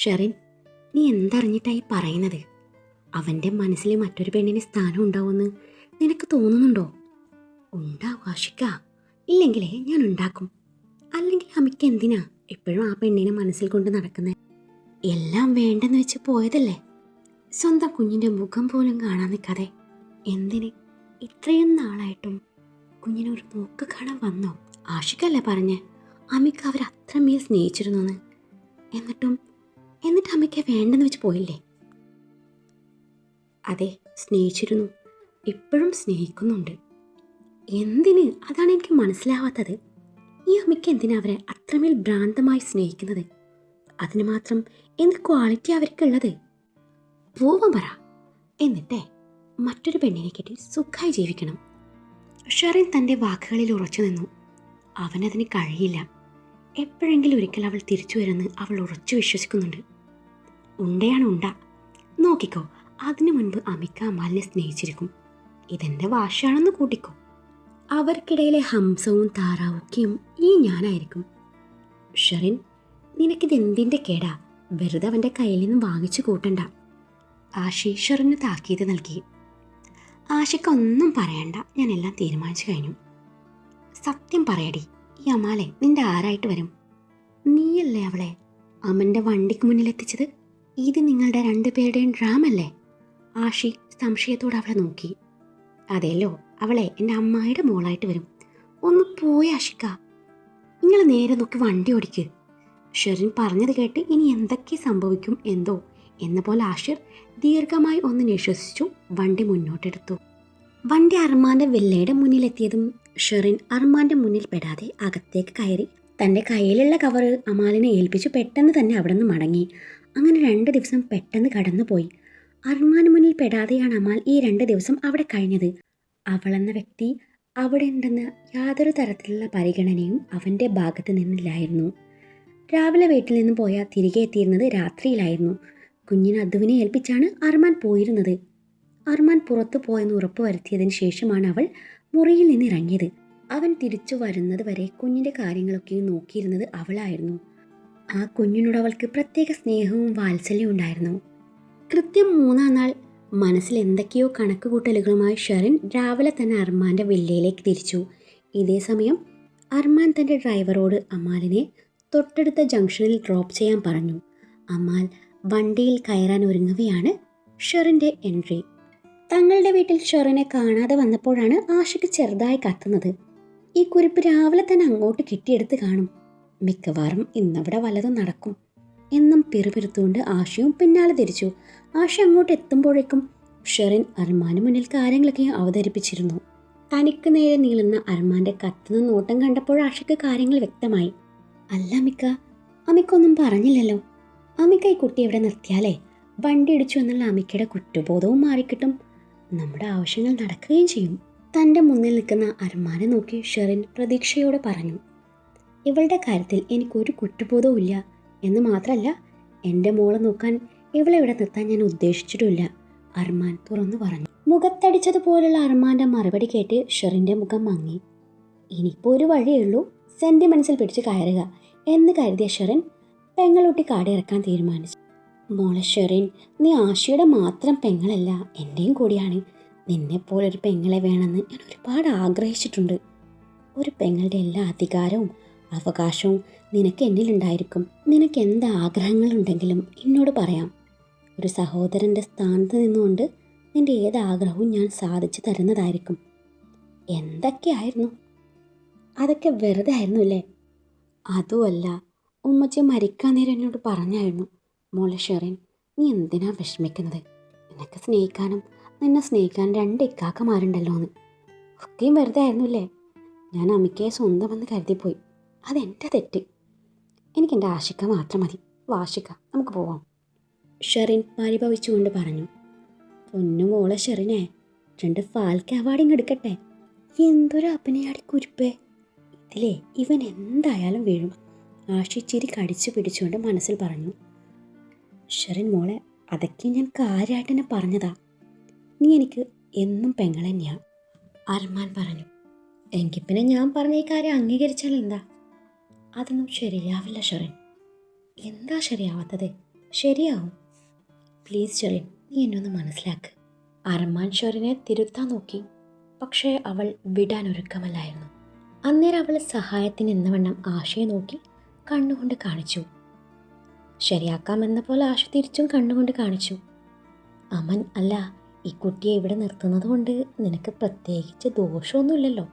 ഷെറിൻ നീ എന്തറിഞ്ഞിട്ടായി പറയുന്നത്? അവന്റെ മനസ്സിൽ മറ്റൊരു പെണ്ണിന് സ്ഥാനം ഉണ്ടാവുമെന്ന് നിനക്ക് തോന്നുന്നുണ്ടോ? ഉണ്ടാവും ആഷിക്ക. ഇല്ലെങ്കിലേ ഞാൻ ഉണ്ടാക്കും. അല്ലെങ്കിൽ അമ്മയ്ക്ക് എന്തിനാ എപ്പോഴും ആ പെണ്ണിനെ മനസ്സിൽ കൊണ്ട് നടക്കുന്നത് എല്ലാം വേണ്ടെന്ന് വെച്ച് പോയതല്ലേ? സ്വന്തം കുഞ്ഞിന്റെ മുഖം പോലും കാണാൻ നിൽക്കാതെ എന്തിന് ഇത്രയും നാളായിട്ടും കുഞ്ഞിനൊരു നോക്ക് കാണാൻ വന്നോ? ആഷിക്കല്ലേ പറഞ്ഞ്? അമ്മയ്ക്ക് അവർ അത്രമേൽ സ്നേഹിച്ചിരുന്നു എന്നിട്ടും എന്നിട്ട് അമ്മയ്ക്ക് വേണ്ടെന്ന് വെച്ച് പോയില്ലേ? അതെ സ്നേഹിച്ചിരുന്നു. ഇപ്പോഴും സ്നേഹിക്കുന്നുണ്ട്. എന്തിന്? അതാണ് എനിക്ക് മനസ്സിലാവാത്തത്. ഈ അമ്മയ്ക്ക് എന്തിനാ അവരെ അത്രമേൽ ഭ്രാന്തമായി സ്നേഹിക്കുന്നത്? അതിന് മാത്രം എന്ത് ക്വാളിറ്റി അവർക്കുള്ളത് പോവാൻ പറ. എന്നിട്ടേ മറ്റൊരു പെണ്ണിനെ കെട്ടി സുഖമായി ജീവിക്കണം. ഷെറിൻ തന്റെ വാക്കുകളിൽ ഉറച്ചു നിന്നു. അവനതിന് കഴിയില്ല. എപ്പോഴെങ്കിലും ഒരിക്കൽ അവൾ തിരിച്ചു വരുമെന്ന് അവൾ ഉറച്ചു വിശ്വസിക്കുന്നുണ്ട്. ഉണ്ടയാണ് ഉണ്ട. നോക്കിക്കോ അതിനു മുൻപ് അമിക്ക അമാലിനെ സ്നേഹിച്ചിരിക്കും. ഇതെന്റെ വാശാണെന്ന് കൂട്ടിക്കോ. അവർക്കിടയിലെ ഹംസവും താറാവൊക്കെയും ഈ ഞാനായിരിക്കും. ഷെറിൻ നിനക്കിത് എന്തിന്റെ കേടാ? വെറുതെ അവന്റെ കയ്യിൽ നിന്ന് വാങ്ങിച്ചു കൂട്ടണ്ട. ആഷി ഷെറിന് താക്കീത് നൽകി. ആശയ്ക്ക് ഒന്നും പറയണ്ട. ഞാൻ എല്ലാം തീരുമാനിച്ചു കഴിഞ്ഞു. സത്യം പറയടി. ഈ അമാലെ നിന്റെ ആരായിട്ട് വരും? നീയല്ലേ അവളെ? അമ്മന്റെ വണ്ടിക്ക് മുന്നിലെത്തിച്ചത് ഇത് നിങ്ങളുടെ രണ്ടുപേരുടെയും ഡ്രാമല്ലേ? ആഷി സംശയത്തോടെ അവളെ നോക്കി. അതെയല്ലോ അവളെ എന്റെ അമ്മായിയുടെ മോളായിട്ട് വരും. ഒന്ന് പോയി ആഷിക്ക. നിങ്ങൾ നേരെ നോക്കി വണ്ടി ഓടിക്ക്. ഷെറിൻ പറഞ്ഞത് കേട്ട് ഇനി എന്തൊക്കെ സംഭവിക്കും എന്തോ എന്ന പോലെ ആഷിർ ദീർഘമായി ഒന്ന് നിശ്വസിച്ചു വണ്ടി മുന്നോട്ടെടുത്തു. വണ്ടി അർമാന്റെ വെള്ളയുടെ മുന്നിലെത്തിയതും ഷെറിൻ അർമാന്റെ മുന്നിൽ പെടാതെ അകത്തേക്ക് കയറി. തന്റെ കയ്യിലുള്ള കവറ് അമാലിനെ ഏൽപ്പിച്ചു പെട്ടെന്ന് തന്നെ അവിടെ നിന്ന് മടങ്ങി. അങ്ങനെ രണ്ട് ദിവസം പെട്ടെന്ന് കടന്നുപോയി. അർമാന് മുന്നിൽ പെടാതെയാണ് അമാൽ ഈ രണ്ട് ദിവസം അവിടെ കഴിഞ്ഞത്. അവളെന്ന വ്യക്തി അവിടെ ഉണ്ടെന്ന യാതൊരു തരത്തിലുള്ള പരിഗണനയും അവന്റെ ഭാഗത്ത് നിന്നില്ലായിരുന്നു. രാവിലെ വീട്ടിൽ നിന്ന് പോയാൽ തിരികെ എത്തിയിരുന്നത് രാത്രിയിലായിരുന്നു. കുഞ്ഞിന് അദ്ദുവിനെ ഏൽപ്പിച്ചാണ് അർമാൻ പോയിരുന്നത്. അർമാൻ പുറത്തു പോയെന്ന് ഉറപ്പുവരുത്തിയതിന് ശേഷമാണ് അവൾ മുറിയിൽ നിന്ന് ഇറങ്ങിയത് അവൻ തിരിച്ചു വരുന്നത് വരെ കുഞ്ഞിന്റെ കാര്യങ്ങളൊക്കെ നോക്കിയിരുന്നത് അവളായിരുന്നു. ആ കുഞ്ഞിനോട് അവൾക്ക് പ്രത്യേക സ്നേഹവും വാത്സല്യവും ഉണ്ടായിരുന്നു. കൃത്യം മൂന്നാം നാൾ മനസ്സിൽ എന്തൊക്കെയോ കണക്കുകൂട്ടലുകളുമായി ഷെറിൻ രാവിലെ തന്നെ അർമാന്റെ വില്ലയിലേക്ക് തിരിച്ചു. ഇതേ സമയം അർമാൻ തന്റെ ഡ്രൈവറോട് അമാലിനെ തൊട്ടടുത്ത ജംഗ്ഷനിൽ ഡ്രോപ്പ് ചെയ്യാൻ പറഞ്ഞു. അമാൽ വണ്ടിയിൽ കയറാൻ ഒരുങ്ങുകയാണ് ഷെറിന്റെ എൻട്രി. തങ്ങളുടെ വീട്ടിൽ ഷെറിനെ കാണാതെ വന്നപ്പോഴാണ് ആഷയ്ക്ക് ചെറുതായി കത്തുന്നത്. ഈ കുറിപ്പ് രാവിലെ തന്നെ അങ്ങോട്ട് കിട്ടിയെടുത്ത് കാണും. മിക്കവാറും ഇന്നവിടെ വല്ലതും നടക്കും. എന്നും പിറുപിരുത്തുകൊണ്ട് ആഷയും പിന്നാലെ തിരിച്ചു. ആഷ അങ്ങോട്ട് എത്തുമ്പോഴേക്കും ഷെറിൻ അർമാന് മുന്നിൽ കാര്യങ്ങളൊക്കെ അവതരിപ്പിച്ചിരുന്നു. തനിക്ക് നേരെ നീളുന്ന അർമാന്റെ കത്തുന്ന നോട്ടം കണ്ടപ്പോൾ ആഷയ്ക്ക് കാര്യങ്ങൾ വ്യക്തമായി. അല്ല അമിക്ക. അമിക്കൊന്നും പറഞ്ഞില്ലല്ലോ. അമിക്ക ഈ കുട്ടി ഇവിടെ നിർത്തിയാലേ? വണ്ടി ഇടിച്ചു എന്നുള്ള അമിക്കയുടെ കുറ്റബോധവും മാറിക്കിട്ടും. നമ്മുടെ ആവശ്യങ്ങൾ നടക്കുകയും ചെയ്യും. തന്റെ മുന്നിൽ നിൽക്കുന്ന അർമാനെ നോക്കി ഷെറിൻ പ്രതീക്ഷയോടെ പറഞ്ഞു ഇവളുടെ കാര്യത്തിൽ എനിക്കൊരു കുറ്റബോധവും ഇല്ല. എന്ന് മാത്രമല്ല എന്റെ മോളെ നോക്കാൻ ഇവളെ ഇവിടെ നിർത്താൻ ഞാൻ ഉദ്ദേശിച്ചിട്ടില്ല അർമാൻ തുറന്നു പറഞ്ഞു. മുഖത്തടിച്ചതുപോലുള്ള അർമാന്റെ മറുപടി കേട്ട് ഷെറിന്റെ മുഖം മങ്ങി. ഇനിയിപ്പോൾ ഒരു വഴിയേ ഉള്ളൂ. സെന്റിമെൻസിൽ പിടിച്ച് കയറുക എന്ന് കരുതിയ ഷെറിൻ പെങ്ങളൂട്ടി കാടിയിറക്കാൻ തീരുമാനിച്ചു. മോളെ ഷെറിൻ നീ ആശയുടെ മാത്രം പെങ്ങളല്ല എന്റെയും കൂടിയാണ്. നിന്നെപ്പോലൊരു പെങ്ങളെ വേണമെന്ന് ഞാൻ ഒരുപാട് ആഗ്രഹിച്ചിട്ടുണ്ട്. ഒരു പെങ്ങളുടെ എല്ലാ അധികാരവും അവകാശവും നിനക്ക് എന്നിലുണ്ടായിരിക്കും. നിനക്ക് എന്ത് ആഗ്രഹങ്ങളുണ്ടെങ്കിലും എന്നോട് പറയാം. ഒരു സഹോദരന്റെ സ്ഥാനത്ത് നിന്നുകൊണ്ട് നിന്റെ ഏത് ആഗ്രഹവും ഞാൻ സാധിച്ചു തരുന്നതായിരിക്കും. എന്തൊക്കെയായിരുന്നു? അതൊക്കെ വെറുതെ ആയിരുന്നു അല്ലേ അതുമല്ല ഉമ്മച്ചി മരിക്കാൻ നേരം എന്നോട് പറഞ്ഞായിരുന്നു. മോളെ ഷെറിൻ നീ എന്തിനാ വിഷമിക്കുന്നത്? നിനക്ക് സ്നേഹിക്കാനും നിന്നെ സ്നേഹിക്കാൻ രണ്ട് ഇക്കാക്കമാരുണ്ടല്ലോ എന്ന് ഒക്കെയും വെറുതെ ആയിരുന്നില്ലേ? ഞാൻ അമ്മയ്ക്കേ സ്വന്തമെന്ന് കരുതിപ്പോയി. അതെന്റെ തെറ്റ്. എനിക്കെന്റെ ആശിക്ക മാത്രം മതി. വാശിക്ക നമുക്ക് പോവാം. ഷെറിൻ പരിഭവിച്ചുകൊണ്ട് പറഞ്ഞു. പൊന്നു മോളെ ഷെറിനെ രണ്ട് ഫാൽക്ക അവാർഡിങ് എടുക്കട്ടെ. എന്തൊരു അഭിനയാടി കുരുപ്പേ. ഇതിലേ ഇവൻ എന്തായാലും വീഴും. ആഷിച്ചിരി കടിച്ചു പിടിച്ചുകൊണ്ട് മനസ്സിൽ പറഞ്ഞു. ഷെറിൻ മോളെ അതൊക്കെ ഞാൻ കാര്യമായിട്ട് തന്നെ പറഞ്ഞതാ. നീ എനിക്ക് എന്നും പെങ്ങളെ തന്നെയാ അർമാൻ പറഞ്ഞു. എങ്കിൽ പിന്നെ ഞാൻ പറഞ്ഞ ഈ കാര്യം അംഗീകരിച്ചാൽ എന്താ? അതൊന്നും ശരിയാവില്ല ഷെറിൻ. എന്താ ശരിയാവാത്തത്? ശരിയാവും. പ്ലീസ് ഷെറിൻ നീ എന്നെ ഒന്ന് മനസ്സിലാക്ക്. അർമാൻ ഷെറിനെ തിരുത്താൻ നോക്കി. പക്ഷേ അവൾ വിടാൻ ഒരുക്കമല്ലായിരുന്നു. അന്നേരം അവൾ സഹായത്തിന് എന്നവണ്ണം ആശയെ നോക്കി കണ്ണുകൊണ്ട് കാണിച്ചു. ശരിയാക്കാമെന്ന പോലെ ആശ തിരിച്ചും കണ്ണുകൊണ്ട് കാണിച്ചു. അമൻ അല്ല ഈ കുട്ടിയെ ഇവിടെ നിർത്തുന്നത് കൊണ്ട് നിനക്ക് പ്രത്യേകിച്ച് ദോഷമൊന്നുമില്ലല്ലോ.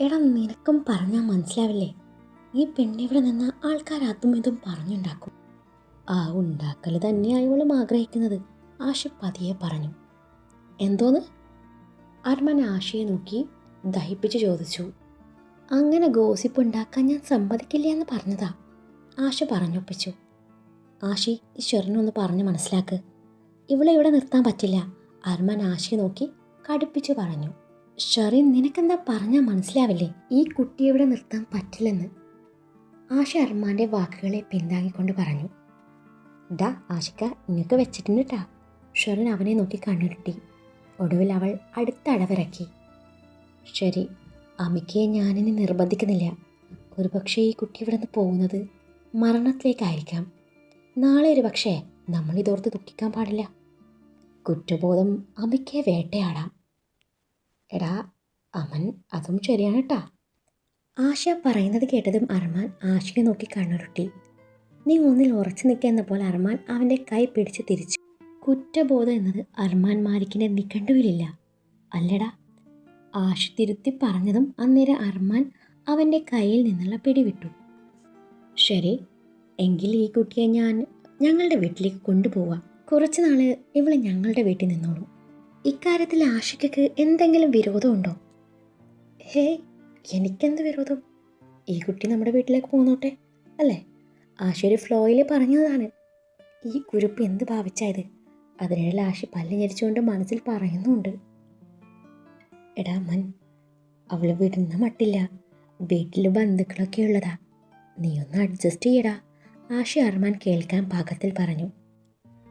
എടാ നിനക്കും പറഞ്ഞാൽ മനസ്സിലാവില്ലേ? ഈ പെണ്ണിവിടെ നിന്ന് ആൾക്കാർ അതും ഇതും പറഞ്ഞുണ്ടാക്കും. ആ ഉണ്ടാക്കൽ തന്നെയാണ് ഇവളും ആഗ്രഹിക്കുന്നത് ആശ പതിയെ പറഞ്ഞു. എന്തോന്ന്? അർമൻ ആശയെ നോക്കി ദഹിപ്പിച്ച് ചോദിച്ചു. അങ്ങനെ ഗോസിപ്പ് ഉണ്ടാക്കാൻ ഞാൻ സമ്മതിക്കില്ല എന്ന് പറഞ്ഞതാ ആശ പറഞ്ഞൊപ്പിച്ചു. ആശി ഈ ഷെറിനൊന്ന് പറഞ്ഞ് മനസ്സിലാക്ക്. ഇവളെ ഇവിടെ നിർത്താൻ പറ്റില്ല. അർമാൻ ആശയെ നോക്കി കടുപ്പിച്ചു പറഞ്ഞു. ഷെറിൻ നിനക്കെന്താ പറഞ്ഞാൽ മനസ്സിലാവില്ലേ? ഈ കുട്ടിയെ ഇവിടെ നിർത്താൻ പറ്റില്ലെന്ന്. ആശ അർമാന്റെ വാക്കുകളെ പിന്താങ്ങിക്കൊണ്ട് പറഞ്ഞു. ഡാ ആശിക്ക ഇങ്ങക്ക് വെച്ചിട്ടുണ്ട് ട്ടാ. ഷെറിൻ അവനെ നോക്കി കണ്ണുരുട്ടി. ഒടുവിൽ അവൾ അടുത്ത അടവിറക്കി. ശരി അമ്മയ്ക്കെ ഞാനിനി നിർബന്ധിക്കുന്നില്ല. ഒരുപക്ഷെ ഈ കുട്ടി ഇവിടെ നിന്ന് പോകുന്നത് മരണത്തിലേക്കായിരിക്കാം. നാളെ ഒരു പക്ഷേ നമ്മൾ ഇതോർത്ത് ദുഃഖിക്കാൻ പാടില്ല. കുറ്റബോധം അമ്മയ്ക്ക് വേട്ടയാടാം. എടാ അമൻ അതും ശരിയാണ് കേട്ടാ ആശ പറയുന്നത് കേട്ടതും അർമാൻ ആശയെ നോക്കി കണ്ണുരുട്ടി. നീ ഒന്നിൽ ഉറച്ചു നിൽക്കുന്ന പോലെ അർമാൻ അവന്റെ കൈ പിടിച്ച് തിരിച്ചു. കുറ്റബോധം എന്നത് അർമാൻ മാലിക്കിന്റെ നിഘണ്ടുവിലില്ല. അല്ലടാ ആശ തിരുത്തി പറഞ്ഞതും അന്നേരം അർമാൻ അവന്റെ കയ്യിൽ നിന്നുള്ള പിടിവിട്ടു. ശരി എങ്കിൽ ഈ കുട്ടിയെ ഞാൻ ഞങ്ങളുടെ വീട്ടിലേക്ക് കൊണ്ടുപോവാം. കുറച്ച് നാൾ ഇവളെ ഞങ്ങളുടെ വീട്ടിൽ നിന്നോളൂ. ഇക്കാര്യത്തിൽ ആഷിക്കക്ക് എന്തെങ്കിലും വിരോധമുണ്ടോ? ഹേ എനിക്കെന്ത് വിരോധം? ഈ കുട്ടി നമ്മുടെ വീട്ടിലേക്ക് പോന്നോട്ടെ അല്ലേ? ആശ ഒരു ഫ്ലോയിൽ പറഞ്ഞതാണ്. ഈ കുരുപ്പ് എന്ത് ഭാവിച്ചായത്? അതിനിടയിൽ ആശി പല്ല് ഞെരിച്ചുകൊണ്ട് മനസ്സിൽ പറയുന്നുണ്ട്. എടാ മൻ അവൾ വിടുന്ന മട്ടില്ല. വീട്ടിൽ ബന്ധുക്കളൊക്കെ ഉള്ളതാ. നീ ഒന്ന് അഡ്ജസ്റ്റ് ചെയ്യടാ. ആശി അർമാൻ കേൾക്കാൻ പാകത്തിൽ പറഞ്ഞു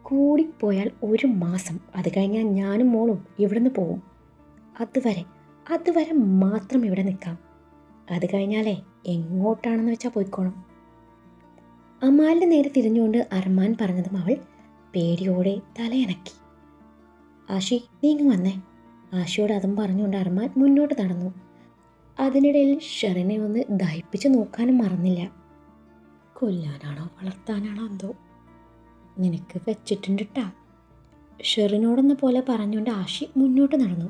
കൂടിപ്പോയാൽ ഒരു മാസം. അത് കഴിഞ്ഞാൽ ഞാനും മോളും ഇവിടുന്ന് പോവും. അതുവരെ അതുവരെ മാത്രം ഇവിടെ നിൽക്കാം. അത് കഴിഞ്ഞാലേ എങ്ങോട്ടാണെന്ന് വെച്ചാൽ പോയിക്കോണം അമാലിന്റെ നേരെ തിരിഞ്ഞുകൊണ്ട് അർമാൻ പറഞ്ഞതും അവൾ പേടിയോടെ തലയിണക്കി ആഷി നീങ്ങി വന്നേ. ആഷിയോട് അതും പറഞ്ഞുകൊണ്ട് അർമാൻ മുന്നോട്ട് നടന്നു. അതിനിടയിൽ ഷെറിനെ ഒന്ന് ദഹിപ്പിച്ച് നോക്കാനും മറന്നില്ല. കൊല്ലാനാണോ വളർത്താനാണോ എന്തോ? നിനക്ക് വെച്ചിട്ടുണ്ട് കേട്ടാ ഷെറിനോടെന്ന പോലെ പറഞ്ഞുകൊണ്ട് ആഷി മുന്നോട്ട് നടന്നു.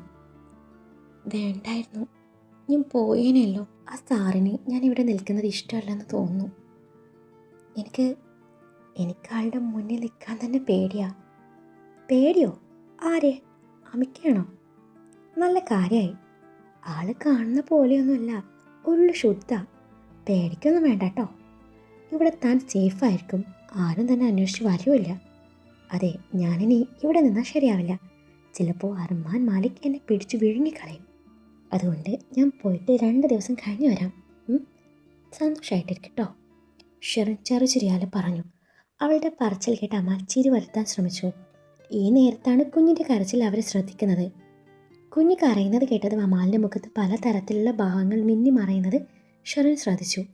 വേണ്ടായിരുന്നു. ഞാൻ പോയേനല്ലോ. ആ സാറിന് ഞാൻ ഇവിടെ നിൽക്കുന്നത് ഇഷ്ടമല്ലെന്ന് തോന്നുന്നു. എനിക്ക് എനിക്ക് ആളുടെ മുന്നിൽ നിൽക്കാൻ തന്നെ പേടിയാ. പേടിയോ? ആരെ? അമിക്കാണോ നല്ല കാര്യമായി ആൾ കാണുന്ന പോലെയൊന്നുമല്ല. ഉള്ളു ശുദ്ധ. പേടിക്കൊന്നും വേണ്ട കേട്ടോ. ഇവിടെ താൻ സേഫായിരിക്കും. ആരും തന്നെ അന്വേഷിച്ച് വരുമില്ല അതെ ഞാനിനി ഇവിടെ നിന്നാൽ ശരിയാവില്ല. ചിലപ്പോൾ അർമാൻ മാലിക് എന്നെ പിടിച്ചു വിഴുങ്ങിക്കളയും. അതുകൊണ്ട് ഞാൻ പോയിട്ട് രണ്ട് ദിവസം കഴിഞ്ഞ് വരാം? സന്തോഷമായിട്ടിരിക്കട്ടോ ഷെറിൻ ചെറുചിരിയാലെ പറഞ്ഞു. അവളുടെ പറച്ചിൽ കേട്ട് അമ്മ ചിരി വരുത്താൻ ശ്രമിച്ചു. ഈ നേരത്താണ് കുഞ്ഞിന്റെ കരച്ചിൽ അവരെ ശ്രദ്ധിക്കുന്നത്. കുഞ്ഞ് കരയുന്നത് കേട്ടതും അമാലിന്റെ മുഖത്ത് പല തരത്തിലുള്ള ഭാവങ്ങൾ മിന്നി മറയുന്നത് ഷെറിൻ ശ്രദ്ധിച്ചു.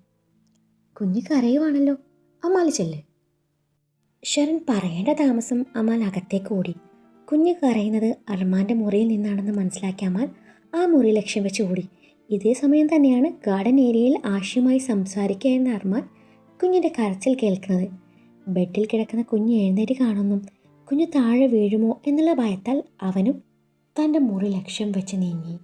കുഞ്ഞ് കരയുവാണല്ലോ. അമാൽ ചെല്ല്. ശരൺ പറയേണ്ട താമസം അമാൽ അകത്തേക്ക് ഓടി. കുഞ്ഞ് കരയുന്നത് അർമാന്റെ മുറിയിൽ നിന്നാണെന്ന് മനസ്സിലാക്കിയ അമാൽ ആ മുറി ലക്ഷ്യം വെച്ച് ഓടി. ഇതേ സമയം തന്നെയാണ് ഗാർഡൻ ഏരിയയിൽ ആശയുമായി സംസാരിക്കുകയെന്ന അർമാൻ കുഞ്ഞിന്റെ കരച്ചിൽ കേൾക്കുന്നത്. ബെഡിൽ കിടക്കുന്ന കുഞ്ഞ് എഴുന്നേറ്റ് കാണുന്നു. കുഞ്ഞ് താഴെ വീഴുമോ എന്നുള്ള ഭയത്താൽ അവനും തന്റെ മുറി ലക്ഷ്യം വെച്ച് നീങ്ങി.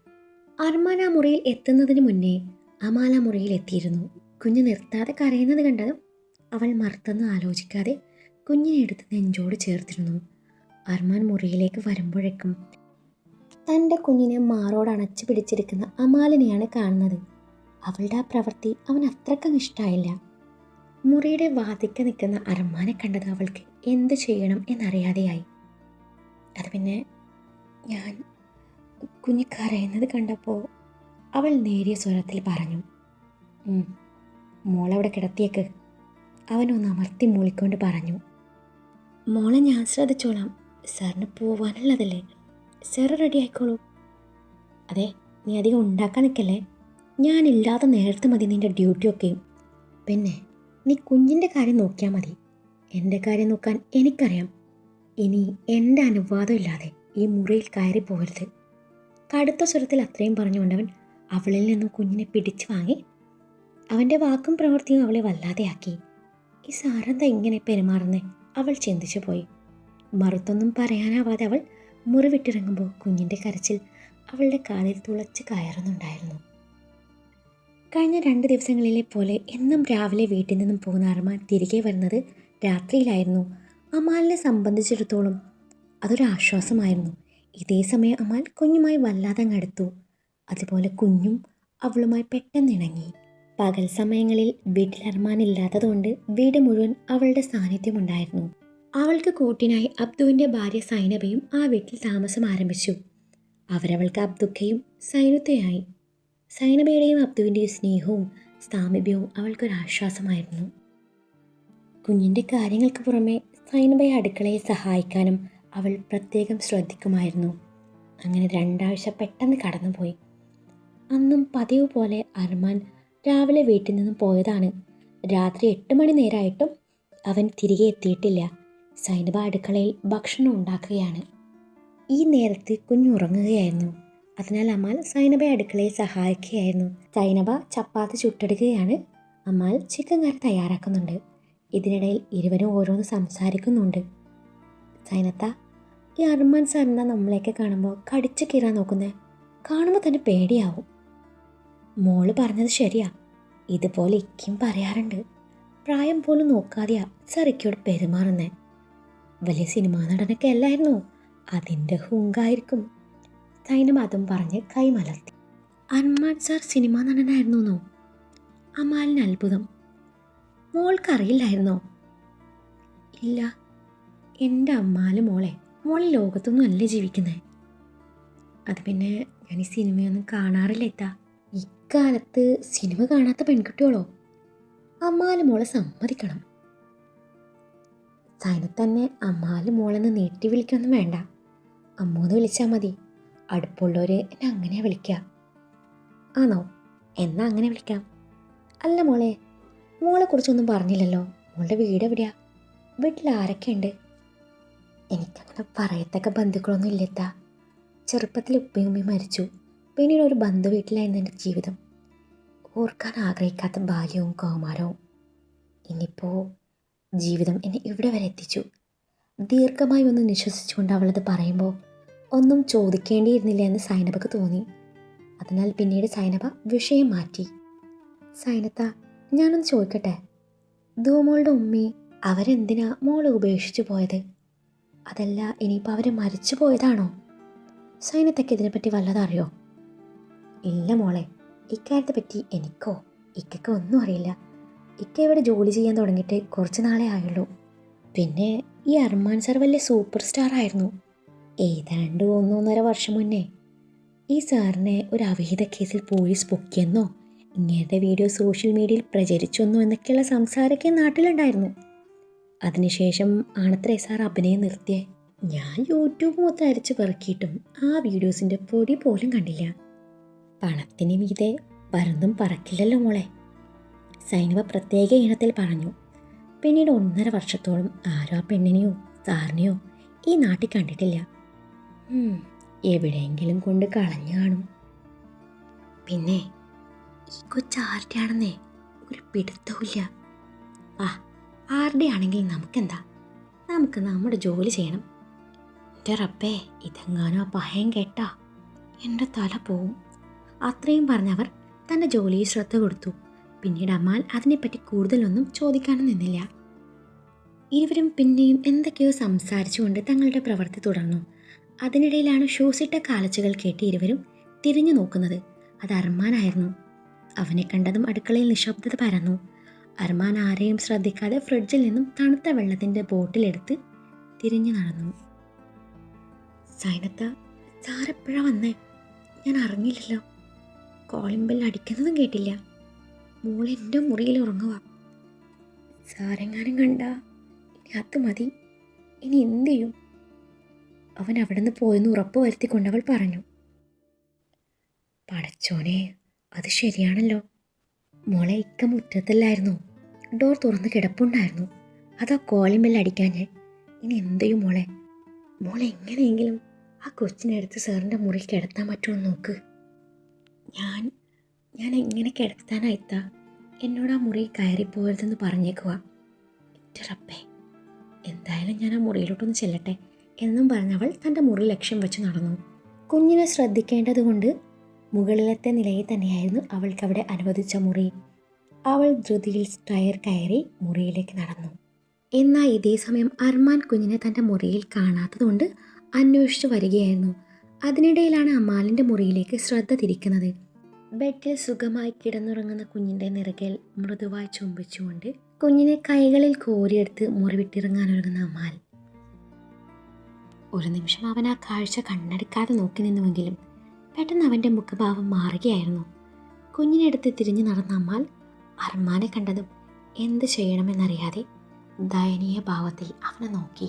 അർമാൻ ആ മുറിയിൽ എത്തുന്നതിന് മുന്നേ അമാല മുറിയിൽ എത്തിയിരുന്നു. കുഞ്ഞ് നിർത്താതെ കരയുന്നത് കണ്ടതും അവൾ മറുത്തെന്ന് ആലോചിക്കാതെ കുഞ്ഞിനെ എടുത്ത് നെഞ്ചോട് ചേർത്തിരുന്നു. അർമാൻ മുറിയിലേക്ക് വരുമ്പോഴേക്കും തന്റെ കുഞ്ഞിനെ മാറോട് അണച്ചു പിടിച്ചിരിക്കുന്ന അമാലിനെയാണ് കാണുന്നത്. അവളുടെ ആ പ്രവൃത്തി അവൻ അത്രക്കും ഇഷ്ടമായില്ല മുറിയുടെ വാതിക്ക നിൽക്കുന്ന അർമാനെ കണ്ടത് അവൾക്ക് എന്ത് ചെയ്യണം എന്നറിയാതെയായി. അത് പിന്നെ ഞാൻ കുഞ്ഞ് കരയുന്നത് കണ്ടപ്പോൾ അവൾ നേരിയ സ്വരത്തിൽ പറഞ്ഞു "ഉം, മോളവിടെ കിടത്തിയേക്ക്. അവനൊന്ന് അമർത്തി മൂളിക്കൊണ്ട് പറഞ്ഞു. മോളെ ഞാൻ ശ്രദ്ധിച്ചോളാം. സാറിന് പോവാനുള്ളതല്ലേ? Sir ready ആയിക്കോളൂ. അതെ നീ അധികം ഉണ്ടാക്കാൻ നിൽക്കല്ലേ? ഞാനില്ലാതെ നേരത്തെ മതി നിന്റെ ഡ്യൂട്ടിയൊക്കെയും പിന്നെ നീ കുഞ്ഞിന്റെ കാര്യം നോക്കിയാൽ മതി. എന്റെ കാര്യം നോക്കാൻ എനിക്കറിയാം. ഇനി എന്റെ അനുവാദം ഇല്ലാതെ ഈ മുറിയിൽ കയറി പോകരുത്. കടുത്ത സ്വരത്തിൽ അത്രയും പറഞ്ഞുകൊണ്ടവൻ അവളിൽ നിന്നും കുഞ്ഞിനെ പിടിച്ചു വാങ്ങി അവന്റെ വാക്കും പ്രവൃത്തിയും അവളെ വല്ലാതെയാക്കി ഈ സാറെന്താ ഇങ്ങനെ പെരുമാറുന്നേ? അവൾ ചിന്തിച്ചു പോയി. മറുത്തൊന്നും പറയാനാവാതെ അവൾ മുറിവിട്ടിറങ്ങുമ്പോൾ കുഞ്ഞിന്റെ കരച്ചിൽ അവളുടെ കാലിൽ തുളച്ച് കയറുന്നുണ്ടായിരുന്നു. കഴിഞ്ഞ രണ്ട് ദിവസങ്ങളിലെ പോലെ എന്നും രാവിലെ വീട്ടിൽ നിന്നും പോകുന്ന അർമാൻ തിരികെ വരുന്നത് രാത്രിയിലായിരുന്നു. അമാലിനെ സംബന്ധിച്ചിടത്തോളം അതൊരു ആശ്വാസമായിരുന്നു. ഇതേ സമയം അമാൽ കുഞ്ഞുമായി വല്ലാതെ അങ്ങടുത്തു അതുപോലെ കുഞ്ഞും അവളുമായി പെട്ടെന്ന് ഇണങ്ങി. പകൽ സമയങ്ങളിൽ വീട്ടിൽ അർമാൻ ഇല്ലാത്തതുകൊണ്ട് വീട് മുഴുവൻ അവളുടെ സാന്നിധ്യമുണ്ടായിരുന്നു. അവൾക്ക് കൂട്ടിനായി അബ്ദുവിന്റെ ഭാര്യ സൈനബയും ആ വീട്ടിൽ താമസം ആരംഭിച്ചു. അവരവൾക്ക് അബ്ദുക്കയും സൈനുത്തയായി. സൈനബയുടെയും അബ്ദുവിന്റെയും സ്നേഹവും സാമീപ്യവും അവൾക്കൊരാശ്വാസമായിരുന്നു. കുഞ്ഞിന്റെ കാര്യങ്ങൾക്ക് പുറമെ സൈനബയെ അടുക്കളയെ സഹായിക്കാനും അവൾ പ്രത്യേകം ശ്രദ്ധിക്കുമായിരുന്നു. അങ്ങനെ രണ്ടാഴ്ച പെട്ടെന്ന് കടന്നുപോയി. അന്നും പതിവ് പോലെ അർമാൻ രാവിലെ വീട്ടിൽ നിന്നും പോയതാണ്. രാത്രി എട്ട് മണി നേരമായിട്ടും അവൻ തിരികെ എത്തിയിട്ടില്ല. സൈനബ അടുക്കളയിൽ ഭക്ഷണം ഉണ്ടാക്കുകയാണ്. ഈ നേരത്ത് കുഞ്ഞുറങ്ങുകയായിരുന്നു അതിനാൽ അമാൽ സൈനബ അടുക്കളയിൽ സഹായിക്കുകയായിരുന്നു. സൈനബ ചപ്പാത്തി ചുട്ടെടുക്കുകയാണ്. അമാൽ ചിക്കൻ കറി തയ്യാറാക്കുന്നുണ്ട്. ഇതിനിടയിൽ ഇരുവരും ഓരോന്ന് സംസാരിക്കുന്നുണ്ട്. സൈനത്ത ഈ അർമാൻ സാറിന്റെ നമ്മളെയൊക്കെ കാണുമ്പോൾ കടിച്ചു കീറാൻ നോക്കുന്നത് കാണുമ്പോൾ തന്നെ പേടിയാവും. മോൾ പറഞ്ഞത് ശരിയാ. ഇതുപോലെ ഇക്കും പറയാറുണ്ട്. പ്രായം പോലും നോക്കാതെയാ സറിക്കോട് പെരുമാറുന്നേ. വലിയ സിനിമാ നടനൊക്കെ അല്ലായിരുന്നു? അതിന്റെ ഹുങ്കായിരിക്കും. സൈനം അതും പറഞ്ഞ് കൈമലർത്തി അൻമാൻ സാർ സിനിമാ നടനായിരുന്നോ അമാലിന് അത്ഭുതം. മോൾക്കറിയില്ലായിരുന്നോ? ഇല്ല. എന്റെ അമ്മാൽ മോളെ മോളെ ലോകത്തൊന്നും അല്ലേ ജീവിക്കുന്നത് അത് പിന്നെ ഞാൻ ഈ സിനിമയൊന്നും കാണാറില്ല എത്താ ഇക്കാലത്ത് സിനിമ കാണാത്ത പെൺകുട്ടികളോ? അമ്മാലും മോളെ സമ്മതിക്കണം. സൈന തന്നെ അമ്മാലും മോളെന്ന് നീട്ടി വിളിക്കൊന്നും വേണ്ട. അമ്മൂന്ന് വിളിച്ചാൽ മതി. അടുപ്പുള്ളവർ എന്നെ അങ്ങനെ വിളിക്കുക ആണോ? എന്നാ അങ്ങനെ വിളിക്കാം. അല്ല മോളെ മോളെ കുറിച്ചൊന്നും പറഞ്ഞില്ലല്ലോ. മോളുടെ വീട് എവിടെയാ? വീട്ടിൽ ആരൊക്കെയുണ്ട്? എനിക്കങ്ങനെ പറയത്തക്ക ബന്ധുക്കളൊന്നും ഇല്ലെത്താ. ചെറുപ്പത്തിൽ ഉപ്പയും ഉമ്മയും മരിച്ചു. പിന്നീട് ഒരു ബന്ധു വീട്ടിലായിരുന്നു എന്റെ ജീവിതം. ഓർക്കാൻ ആഗ്രഹിക്കാത്ത ബാല്യവും കൗമാരവും ഇനിയിപ്പോൾ ജീവിതം എന്നെ ഇവിടെ വരെ എത്തിച്ചു. ദീർഘമായി ഒന്ന് നിശ്വസിച്ചുകൊണ്ട് അവളത് പറയുമ്പോൾ ഒന്നും ചോദിക്കേണ്ടിയിരുന്നില്ല എന്ന് സൈനബക്ക് തോന്നി. അതിനാൽ പിന്നീട് സൈനബ വിഷയം മാറ്റി. സൈനത്ത ഞാനൊന്ന് ചോദിക്കട്ടെ? ധൂമോളുടെ ഉമ്മി അവരെന്തിനാ മോളെ ഉപേക്ഷിച്ചു പോയത്? അതല്ല ഇനിയിപ്പോൾ അവർ മരിച്ചു പോയതാണോ? സൈനത്തക്ക് ഇതിനെപ്പറ്റി വല്ലതറിയോ? ഇല്ല മോളെ ഇക്കാര്യത്തെ പറ്റി എനിക്കോ ഇക്കൊക്കെ ഒന്നും അറിയില്ല. ഇക്ക ഇവിടെ ജോലി ചെയ്യാൻ തുടങ്ങിയിട്ട് കുറച്ച് നാളെ ആയുള്ളൂ. പിന്നെ ഈ അർമാൻ സാർ വലിയ സൂപ്പർ സ്റ്റാർ ആയിരുന്നു. ഏതാണ്ട് ഒന്നൊന്നര വർഷം മുന്നേ ഈ സാറിനെ ഒരു അവിഹിത കേസിൽ പോലീസ് പൊക്കിയെന്നോ ഇങ്ങനത്തെ വീഡിയോ സോഷ്യൽ മീഡിയയിൽ പ്രചരിച്ചെന്നോ എന്നൊക്കെയുള്ള സംസാരമൊക്കെ നാട്ടിലുണ്ടായിരുന്നു. അതിനുശേഷം ആണത്രേ സാർ അഭിനയം നിർത്തിയേ. ഞാൻ യൂട്യൂബ് മൊത്തം അരച്ച് പെറുക്കിയിട്ടും ആ വീഡിയോസിന്റെ പൊടി പോലും കണ്ടില്ല. പണത്തിന് മീതെ പരന്നും പറക്കില്ലല്ലോ മോളെ. സൈനവ പ്രത്യേക ഇനത്തിൽ പറഞ്ഞു. പിന്നീട് ഒന്നര വർഷത്തോളം ആരോ ആ പെണ്ണിനെയോ സാറിനെയോ ഈ നാട്ടിൽ കണ്ടിട്ടില്ല. എവിടെയെങ്കിലും കൊണ്ട് കളഞ്ഞു കാണും. പിന്നെ ഈ കൊച്ചാരുടെയാണെന്നേ ഒരു പിടുത്തവുമില്ല. ആ ആരുടെ ആണെങ്കിൽ നമുക്കെന്താ? നമുക്ക് നമ്മുടെ ജോലി ചെയ്യണം. എന്റെ റബ്ബേ ഇതെങ്ങാനോ ആ പഹയം കേട്ടാ എന്റെ തല പോവും. അത്രയും പറഞ്ഞവർ തന്റെ ജോലിയിൽ ശ്രദ്ധ കൊടുത്തു. പിന്നീട് അമ്മാൽ അതിനെപ്പറ്റി കൂടുതലൊന്നും ചോദിക്കാനും നിന്നില്ല. ഇരുവരും പിന്നെയും എന്തൊക്കെയോ സംസാരിച്ചുകൊണ്ട് തങ്ങളുടെ പ്രവൃത്തി തുടർന്നു. അതിനിടയിലാണ് ഷൂസിട്ട കാലച്ചുകൾ കേട്ട് ഇരുവരും തിരിഞ്ഞു നോക്കുന്നത്. അത് അർമാനായിരുന്നു. അവനെ കണ്ടതും അടുക്കളയിൽ നിശബ്ദത പരന്നു. അർമാൻ ആരെയും ശ്രദ്ധിക്കാതെ ഫ്രിഡ്ജിൽ നിന്നും തണുത്ത വെള്ളത്തിന്റെ ബോട്ടിലെടുത്ത് തിരിഞ്ഞു നടന്നു. സൈനത്ത സാറെപ്പോഴാണ് വന്നേ? ഞാൻ അറിഞ്ഞില്ലല്ലോ. കോളിംഗ് ബെൽ അടിക്കുന്നതും കേട്ടില്ല. മോൾ എന്റെ മുറിയിൽ ഉറങ്ങുക സാരെങ്ങാനും കണ്ട. ഇനി അത് മതി. ഇനി എന്ത് ചെയ്യും? അവൻ അവിടെ നിന്ന് പോയെന്ന് ഉറപ്പ് വരുത്തിക്കൊണ്ട് അവൾ പറഞ്ഞു. പടച്ചോനെ അത് ശരിയാണല്ലോ. മോളെ ഇക്ക മുറ്റത്തല്ലായിരുന്നു. ഡോർ തുറന്ന് കിടപ്പുണ്ടായിരുന്നു. അതാ കോളിംഗ് ബെല്ല് അടിക്കാൻ ഞാൻ ഇനി ചെയ്യും മോളെ? മോളെ എങ്ങനെയെങ്കിലും ആ കൊച്ചിനെടുത്ത് സാറിന്റെ മുറിയിൽ കിടത്താൻ പറ്റുമോ നോക്ക്. ഞാൻ ഞാൻ എങ്ങനെ കിടത്താനായിത്താ എന്നോട് ആ മുറിയിൽ കയറിപ്പോകരുതെന്ന് പറഞ്ഞേക്കുക എന്റെ എന്തായാലും ഞാൻ ആ മുറിയിലോട്ടൊന്ന് ചെല്ലട്ടെ എന്നും പറഞ്ഞവൾ തന്റെ മുറി ലക്ഷ്യം വെച്ച് നടന്നു. കുഞ്ഞിനെ ശ്രദ്ധിക്കേണ്ടതുകൊണ്ട് മുകളിലത്തെ നിലയിൽ തന്നെയായിരുന്നു അവൾക്കവിടെ അനുവദിച്ച മുറി. അവൾ ധൃതിയിൽ ടയർ കയറി മുറിയിലേക്ക് നടന്നു. എന്നാൽ ഇതേ സമയം അർമാൻ കുഞ്ഞിനെ തന്റെ മുറിയിൽ കാണാത്തതുകൊണ്ട് അന്വേഷിച്ചു വരികയായിരുന്നു. അതിനിടയിലാണ് അമ്മാലിന്റെ മുറിയിലേക്ക് ശ്രദ്ധ തിരിക്കുന്നത്. ബെഡിൽ സുഖമായി കിടന്നുറങ്ങുന്ന കുഞ്ഞിന്റെ നിറകിൽ മൃദുവായി ചുംബിച്ചുകൊണ്ട് കുഞ്ഞിനെ കൈകളിൽ കോരിയെടുത്ത് മുറി വിട്ടിറങ്ങാനൊരുങ്ങുന്ന അമ്മാൽ. ഒരു നിമിഷം അവൻ ആ കാഴ്ച കണ്ണെടുക്കാതെ നോക്കി നിന്നുവെങ്കിലും പെട്ടെന്ന് അവന്റെ മുഖഭാവം മാറുകയായിരുന്നു. കുഞ്ഞിനെടുത്ത് തിരിഞ്ഞു നടന്ന അമ്മാൽ അർമാനെ കണ്ടതും എന്ത് ചെയ്യണമെന്നറിയാതെ ദയനീയ ഭാവത്തിൽ അവനെ നോക്കി.